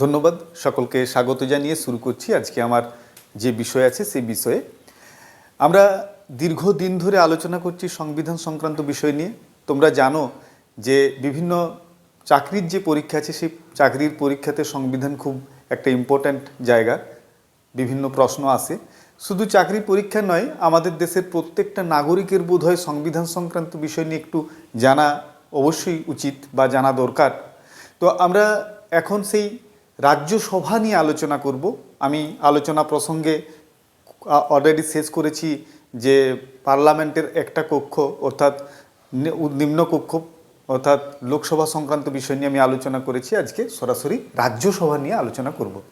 ধন্যবাদ সকলকে স্বাগত জানিয়ে শুরু করছি আজকে আমার যে বিষয় আছে সেই বিষয়ে। আমরা দীর্ঘদিন ধরে আলোচনা করছি সংবিধান সংক্রান্ত বিষয় নিয়ে। তোমরা জানো যে বিভিন্ন চাকরির যে পরীক্ষা আছে, সেই চাকরির পরীক্ষাতে সংবিধান খুব একটা ইম্পর্ট্যান্ট জায়গা। বিভিন্ন প্রশ্ন আসে। শুধু চাকরি পরীক্ষা নয়, আমাদের দেশের প্রত্যেকটা নাগরিকের বোধ হয় সংবিধান সংক্রান্ত বিষয় নিয়ে একটু জানা অবশ্যই উচিত বা জানা দরকার। তো আমরা এখন সেই রাজ্যসভা নিয়ে আলোচনা করব। আমি আলোচনা প্রসঙ্গে অলরেডি শেষ করেছি যে পার্লামেন্টের একটা কক্ষ অর্থাৎ নি- নিম্ন কক্ষ অর্থাৎ লোকসভা সংক্রান্ত বিষয় নিয়ে আমি আলোচনা করেছি। আজকে সরাসরি রাজ্যসভা নিয়ে আলোচনা করব।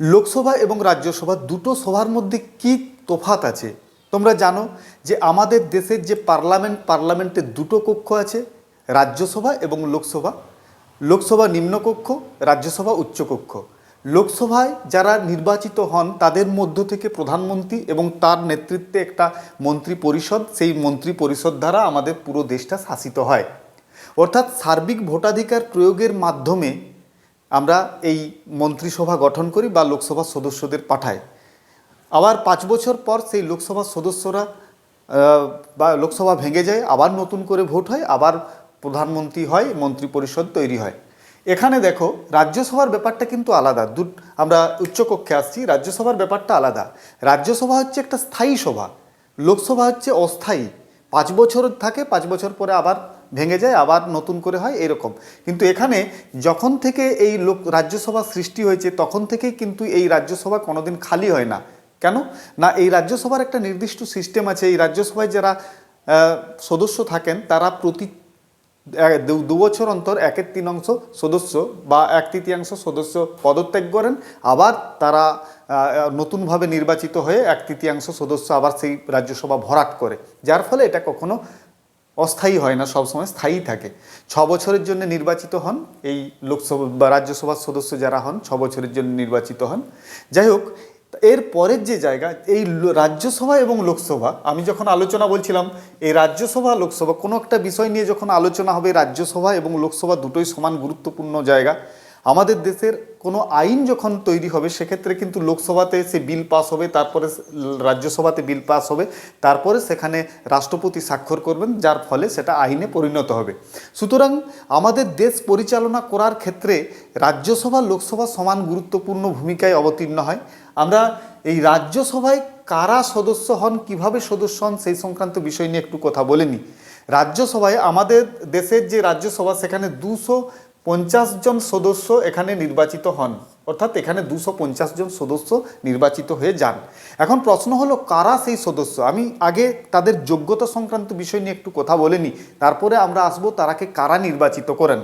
লোকসভা এবং রাজ্যসভা দুটো সভার মধ্যে কি তফাত আছে? তোমরা জানো যে আমাদের দেশের যে পার্লামেন্ট, পার্লামেন্টে দুটো কক্ষ আছে, রাজ্যসভা এবং লোকসভা। লোকসভা নিম্নকক্ষ, রাজ্যসভা উচ্চকক্ষ। লোকসভায় যারা নির্বাচিত হন, তাদের মধ্য থেকে প্রধানমন্ত্রী এবং তার নেতৃত্বে একটা মন্ত্রী পরিষদ সেই মন্ত্রী পরিষদ দ্বারা আমাদের পুরো দেশটা শাসিত হয়। অর্থাৎ সার্বিক ভোটাধিকার প্রয়োগের মাধ্যমে আমরা এই মন্ত্রিসভা গঠন করি বা লোকসভার সদস্যদের পাঠাই। আবার পাঁচ বছর পর সেই লোকসভার সদস্যরা বা লোকসভা ভেঙে যায়, আবার নতুন করে ভোট হয়, আবার প্রধানমন্ত্রী হয় মন্ত্রী পরিষদ তৈরি হয়। এখানে দেখো, রাজ্যসভার ব্যাপারটা কিন্তু আলাদা। দু, আমরা উচ্চকক্ষে আসছি, রাজ্যসভার ব্যাপারটা আলাদা। রাজ্যসভা হচ্ছে একটা স্থায়ী সভা। লোকসভা হচ্ছে অস্থায়ী। পাঁচ বছর থাকে, পাঁচ বছর পরে আবার ভেঙে যায়, আবার নতুন করে হয়, এরকম। কিন্তু এখানে যখন থেকে এই লোক, রাজ্যসভা সৃষ্টি হয়েছে, তখন থেকেই কিন্তু এই রাজ্যসভা কোনোদিন খালি হয় না। কেন? না, এই রাজ্যসভার একটা নির্দিষ্ট সিস্টেম আছে। এই রাজ্যসভায় যারা সদস্য থাকেন, তারা প্রতি দু- বছর অন্তর একের তিন অংশ সদস্য বা এক তৃতীয়াংশ সদস্য পদত্যাগ করেন। আবার তারা নতুনভাবে নির্বাচিত হয়ে এক তৃতীয়াংশ সদস্য আবার সেই রাজ্যসভা ভরাট করে। যার ফলে এটা কখনো অস্থায়ী হয় না, সবসময় স্থায়ী থাকে। ছ বছরের জন্য নির্বাচিত হন এই লোকসভা বা রাজ্যসভার সদস্য যারা হন, ছ বছরের জন্য নির্বাচিত হন। যাই হোক এর পরের যে জায়গা, এই রাজ্যসভা এবং লোকসভা, আমি যখন আলোচনা বলছিলাম, এই রাজ্যসভা, লোকসভা, কোনো একটা বিষয় নিয়ে যখন আলোচনা হবে, রাজ্যসভা এবং লোকসভা দুটোই সমান গুরুত্বপূর্ণ জায়গা। আমাদের দেশের কোনো আইন যখন তৈরি হবে, সেক্ষেত্রে কিন্তু লোকসভাতে সে বিল পাস হবে, তারপরে রাজ্যসভাতে বিল পাস হবে, তারপরে সেখানে রাষ্ট্রপতি স্বাক্ষর করবেন, যার ফলে সেটা আইনে পরিণত হবে। সুতরাং আমাদের দেশ পরিচালনা করার ক্ষেত্রে রাজ্যসভা, লোকসভা সমান গুরুত্বপূর্ণ ভূমিকায় অবতীর্ণ হয়। আমরা এই রাজ্যসভায় কারা সদস্য হন, কীভাবে সদস্য হন, সেই সংক্রান্ত বিষয় নিয়ে একটু কথা বলে নিই। রাজ্যসভায় আমাদের দেশের যে রাজ্যসভা, সেখানে দুশো পঞ্চাশ জন সদস্য এখানে নির্বাচিত হন। অর্থাৎ এখানে দুশো পঞ্চাশ জন সদস্য নির্বাচিত হয়ে যান। এখন প্রশ্ন হলো, কারা সেই সদস্য? আমি আগে তাদের যোগ্যতা সংক্রান্ত বিষয় নিয়ে একটু কথা বলে নিই। তারপরে আমরা আসব তারাকে কারা নির্বাচিত করেন।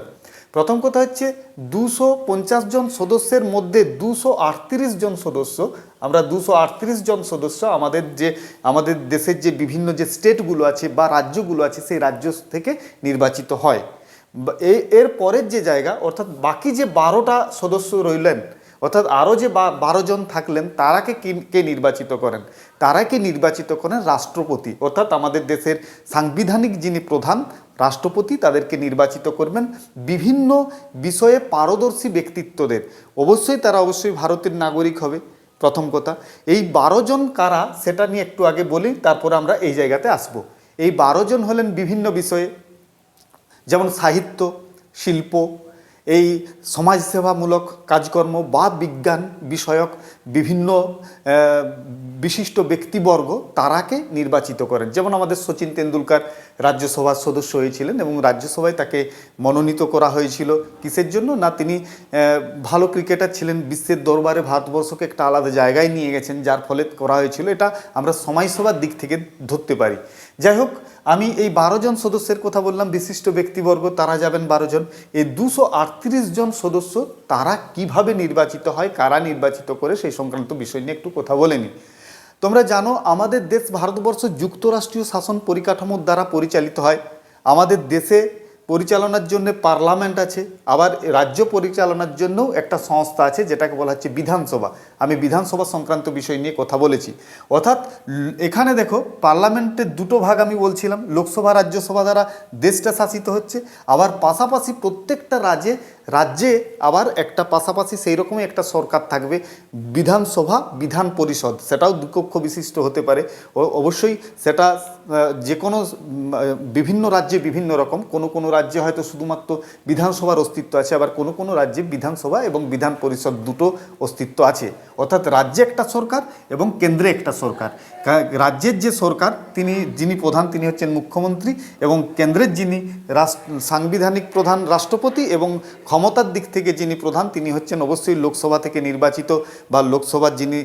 প্রথম কথা হচ্ছে, দুশো পঞ্চাশ জন সদস্যের মধ্যে দুশো আটত্রিশ জন সদস্য, আমরা দুশো আটত্রিশ জন সদস্য আমাদের যে, আমাদের দেশের যে বিভিন্ন যে স্টেটগুলো আছে বা রাজ্যগুলো আছে, সেই রাজ্য থেকে নির্বাচিত হয়। বা- এ- এর পরের যে জায়গা, অর্থাৎ বাকি যে বারোটা সদস্য রইলেন, অর্থাৎ আরও যে বারো জন থাকলেন তারাকে কি- কে নির্বাচিত করেন? তারাকে নির্বাচিত করেন? রাষ্ট্রপতি। অর্থাৎ আমাদের দেশের সাংবিধানিক যিনি প্রধান, রাষ্ট্রপতি তাদেরকে নির্বাচিত করবেন বিভিন্ন বিষয়ে পারদর্শী ব্যক্তিত্বদের। অবশ্যই তারা অবশ্যই ভারতের নাগরিক হবে, প্রথম কথা। এই বারো জন কারা, সেটা নিয়ে একটু আগে বলি, তারপরে আমরা এই জায়গাতে আসব। এই বারো জন হলেন বিভিন্ন বিষয়ে যেমন সাহিত্য শিল্প এই সমাজসেবামূলক কাজকর্ম বা বিজ্ঞান বিষয়ক বিভিন্ন বিশিষ্ট ব্যক্তিবর্গ তারাকে নির্বাচিত করেন। যেমন আমাদের সচিন তেন্ডুলকার রাজ্যসভার সদস্য হয়েছিলেন এবং রাজ্যসভায় তাকে মনোনীত করা হয়েছিল। কিসের জন্য? না, তিনি ভালো ক্রিকেটার ছিলেন। বিশ্বের দরবারে ভারতবর্ষকে একটা আলাদা জায়গায় নিয়ে গেছেন, যার ফলে করা হয়েছিল। এটা আমরা সমাজসেবার দিক থেকে ধরতে পারি। যাই হোক, আমি এই বারো জন সদস্যের কথা বললাম। বিশিষ্ট ব্যক্তিবর্গ, তারা যাবেন বারো জন। এই দুশো আটত্রিশ জন সদস্য, তারা কীভাবে নির্বাচিত হয়, কারা নির্বাচিত করে, সেই সংক্রান্ত বিষয় নিয়ে একটু কথা বলে নিই। তোমরা জানো, আমাদের দেশ ভারতবর্ষ যুক্তরাষ্ট্রীয় শাসন পরিকাঠামোর দ্বারা পরিচালিত হয়। আমাদের দেশে পরিচালনার জন্য পার্লামেন্ট আছে, আবার রাজ্য পরিচালনার জন্যও একটা সংস্থা আছে, যেটাকে বলা হচ্ছে বিধানসভা। আমি বিধানসভা সংক্রান্ত বিষয় নিয়ে কথা বলেছি। অর্থাৎ, এখানে দেখো, পার্লামেন্টের দুটো ভাগ আমি বলছিলাম, লোকসভা, রাজ্যসভা দ্বারা দেশটা শাসিত হচ্ছে, আবার পাশাপাশি প্রত্যেকটা রাজ্যে রাজ্যে আবার একটা পাশাপাশি সেই রকমই একটা সরকার থাকবে, বিধানসভা, বিধান পরিষদ, সেটাও দুকক্ষ বিশিষ্ট হতে পারে। অবশ্যই সেটা যে কোনো বিভিন্ন রাজ্যে বিভিন্ন রকম, কোনো কোনো রাজ্যে হয়তো শুধুমাত্র বিধানসভার অস্তিত্ব আছে, আবার কোনো কোনো রাজ্যে বিধানসভা এবং বিধান পরিষদ দুটো অস্তিত্ব আছে। অর্থাৎ রাজ্যে একটা সরকার এবং কেন্দ্রে একটা সরকার। রাজ্যের যে সরকার, তিনি, যিনি প্রধান, তিনি হচ্ছেন মুখ্যমন্ত্রী এবং কেন্দ্রের যিনি সাংবিধানিক প্রধান রাষ্ট্রপতি এবং ক্ষমতার দিক থেকে যিনি প্রধান, তিনি হচ্ছেন অবশ্যই লোকসভা থেকে নির্বাচিত বা লোকসভার যিনি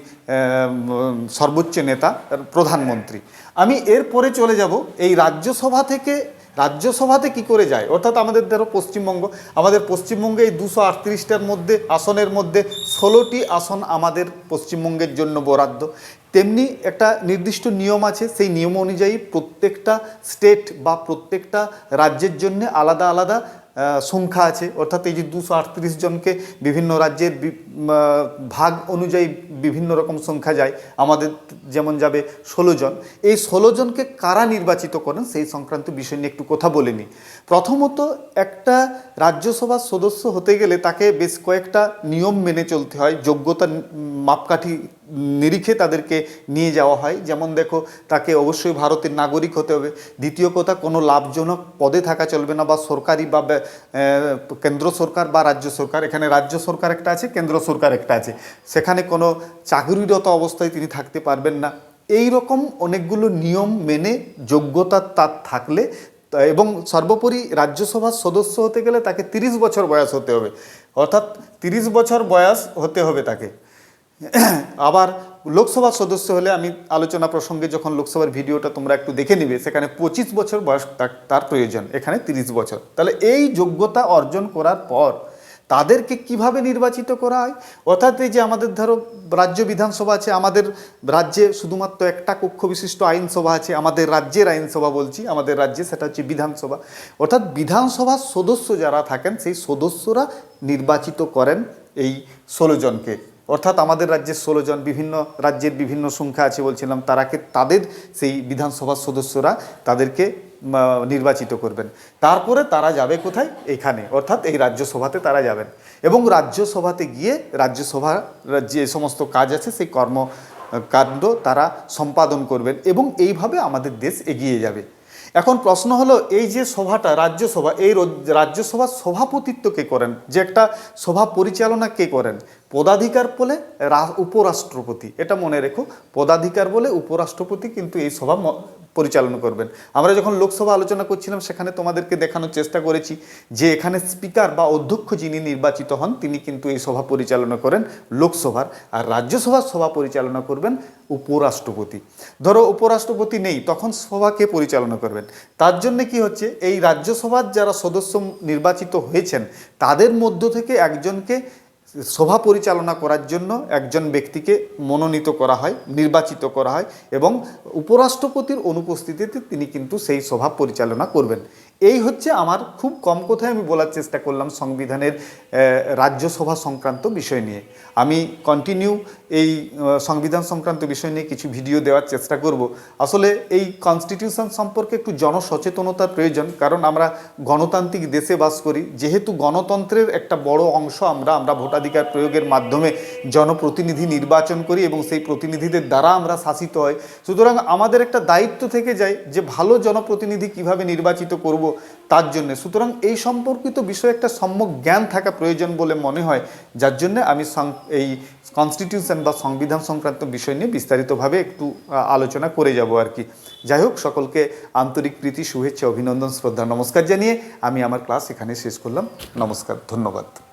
সর্বোচ্চ নেতা প্রধানমন্ত্রী। আমি এরপরে চলে যাব এই রাজ্যসভা থেকে রাজ্যসভাতে কি করে যায়? অর্থাৎ আমাদের ধরো পশ্চিমবঙ্গ, আমাদের পশ্চিমবঙ্গে এই দুশো আটত্রিশটার মধ্যে, আসনের মধ্যে ষোলোটি আসন আমাদের পশ্চিমবঙ্গের জন্য বরাদ্দ। তেমনি একটা নির্দিষ্ট নিয়ম আছে, সেই নিয়ম অনুযায়ী প্রত্যেকটা স্টেট বা প্রত্যেকটা রাজ্যের জন্য আলাদা আলাদা সংখ্যা আছে। অর্থাৎ এই যে দুশো আটত্রিশ জনকে বিভিন্ন রাজ্যের ভাগ অনুযায়ী বিভিন্ন রকম সংখ্যা যায়। আমাদের যেমন যাবে ষোলো জন। এই ষোলো জনকে কারা নির্বাচিত করেন? সেই সংক্রান্ত বিষয় নিয়ে একটু কথা বলে নিই। প্রথমত একটা রাজ্যসভার সদস্য হতে গেলে তাকে বেশ কয়েকটা নিয়ম মেনে চলতে হয়। যোগ্যতা মাপকাঠি নিরিখে তাদেরকে নিয়ে যাওয়া হয়। যেমন দেখো, তাকে অবশ্যই ভারতের নাগরিক হতে হবে। দ্বিতীয় কথা, কোনো লাভজনক পদে থাকা চলবে না বা সরকারি বা কেন্দ্র সরকার বা রাজ্য সরকার। এখানে রাজ্য সরকার একটা আছে, কেন্দ্র সরকার একটা আছে। সেখানে কোনো চাকরিরত অবস্থায় তিনি থাকতে পারবেন না। এই রকম অনেকগুলো নিয়ম মেনে যোগ্যতা তার থাকলে, এবং সর্বোপরি রাজ্যসভার সদস্য হতে গেলে তাকে তিরিশ বছর বয়স হতে হবে। অর্থাৎ তিরিশ বছর বয়স হতে হবে তাকে। আবার লোকসভার সদস্য হলে আমি আলোচনা প্রসঙ্গে যখন লোকসভার ভিডিওটা তোমরা একটু দেখে নিবে, সেখানে পঁচিশ বছর বয়স তার- প্রয়োজন, এখানে তিরিশ বছর। তাহলে এই যোগ্যতা অর্জন করার পর তাদেরকে কীভাবে নির্বাচিত করা হয়? অর্থাৎ এই যে আমাদের ধরো রাজ্য বিধানসভা আছে, আমাদের রাজ্যে শুধুমাত্র একটা কক্ষ বিশিষ্ট আইনসভা আছে, আমাদের রাজ্যের আইনসভা বলছি, আমাদের রাজ্যে সেটা হচ্ছে বিধানসভা। অর্থাৎ বিধানসভার সদস্য যারা থাকেন, সেই সদস্যরা নির্বাচিত করেন এই ষোলো জনকে। অর্থাৎ আমাদের রাজ্যের ষোলো জন, বিভিন্ন রাজ্যের বিভিন্ন সংখ্যা আছে বলছিলাম, তারাকে, তাদের সেই বিধানসভার সদস্যরা তাদেরকে নির্বাচিত করবেন। তারপরে তারা যাবে কোথায়? এখানে। অর্থাৎ এই রাজ্যসভাতে তারা যাবেন। এবং রাজ্যসভাতে গিয়ে, রাজ্যসভার, যে সমস্ত কাজ আছে, সেই কর্মকাণ্ড তারা সম্পাদন করবেন এবং এইভাবে আমাদের দেশ এগিয়ে যাবে। এখন প্রশ্ন হলো, এই যে সভাটা, রাজ্যসভা, এই রাজ্যসভার সভাপতিত্ব কে করেন, যে একটা সভা পরিচালনা কে করেন? পদাধিকার বলে উপরাষ্ট্রপতি। এটা মনে রেখো, পদাধিকার বলে উপরাষ্ট্রপতি কিন্তু এই সভা পরিচালনা করবেন। আমরা যখন লোকসভা আলোচনা করছিলাম, সেখানে তোমাদেরকে দেখানোর চেষ্টা করেছি যে এখানে স্পিকার বা অধ্যক্ষ যিনি নির্বাচিত হন, তিনি কিন্তু এই সভা পরিচালনা করেন লোকসভার। আর রাজ্যসভার সভা পরিচালনা করবেন উপরাষ্ট্রপতি। ধরো, উপরাষ্ট্রপতি নেই, তখন সভাকে পরিচালনা করবেন? তার জন্য কি হচ্ছে, এই রাজ্যসভার যারা সদস্য নির্বাচিত হয়েছেন, তাদের মধ্য থেকে একজনকে সভা পরিচালনা করার জন্য একজন ব্যক্তিকে মনোনীত করা হয়, নির্বাচিত করা হয় এবং উপরাষ্ট্রপতির অনুপস্থিতিতে তিনি কিন্তু সেই সভা পরিচালনা করবেন। এই হচ্ছে আমার খুব কম কথায় আমি বলার চেষ্টা করলাম সংবিধানের রাজ্যসভা সংক্রান্ত বিষয় নিয়ে। আমি কন্টিনিউ এই সংবিধান সংক্রান্ত বিষয় নিয়ে কিছু ভিডিও দেওয়ার চেষ্টা করব। আসলে এই কনস্টিটিউশন সম্পর্কে একটু জনসচেতনতার প্রয়োজন, কারণ আমরা গণতান্ত্রিক দেশে বাস করি। যেহেতু গণতন্ত্রের একটা বড় অংশ আমরা আমরা ভোটাধিকার প্রয়োগের মাধ্যমে জনপ্রতিনিধি নির্বাচন করি এবং সেই প্রতিনিধিদের দ্বারা আমরা শাসিত হয়। সুতরাং আমাদের একটা দায়িত্ব থেকে যায় যে ভালো জনপ্রতিনিধি কীভাবে নির্বাচিত করব তার জন্য। সুতরাং এই সম্পর্কিত বিষয়ে একটা সম্যক জ্ঞান থাকা প্রয়োজন বলে মনে হয়। যার জন্য আমি এই কনস্টিটিউশন বা সংবিধান সংক্রান্ত বিষয় নিয়ে বিস্তারিতভাবে একটু আলোচনা করে যাব আর কি। যাই হোক, সকলকে আন্তরিক প্রীতি, শুভেচ্ছা, অভিনন্দন, শ্রদ্ধা, নমস্কার জানিয়ে আমি আমার ক্লাস এখানে শেষ করলাম। নমস্কার, ধন্যবাদ।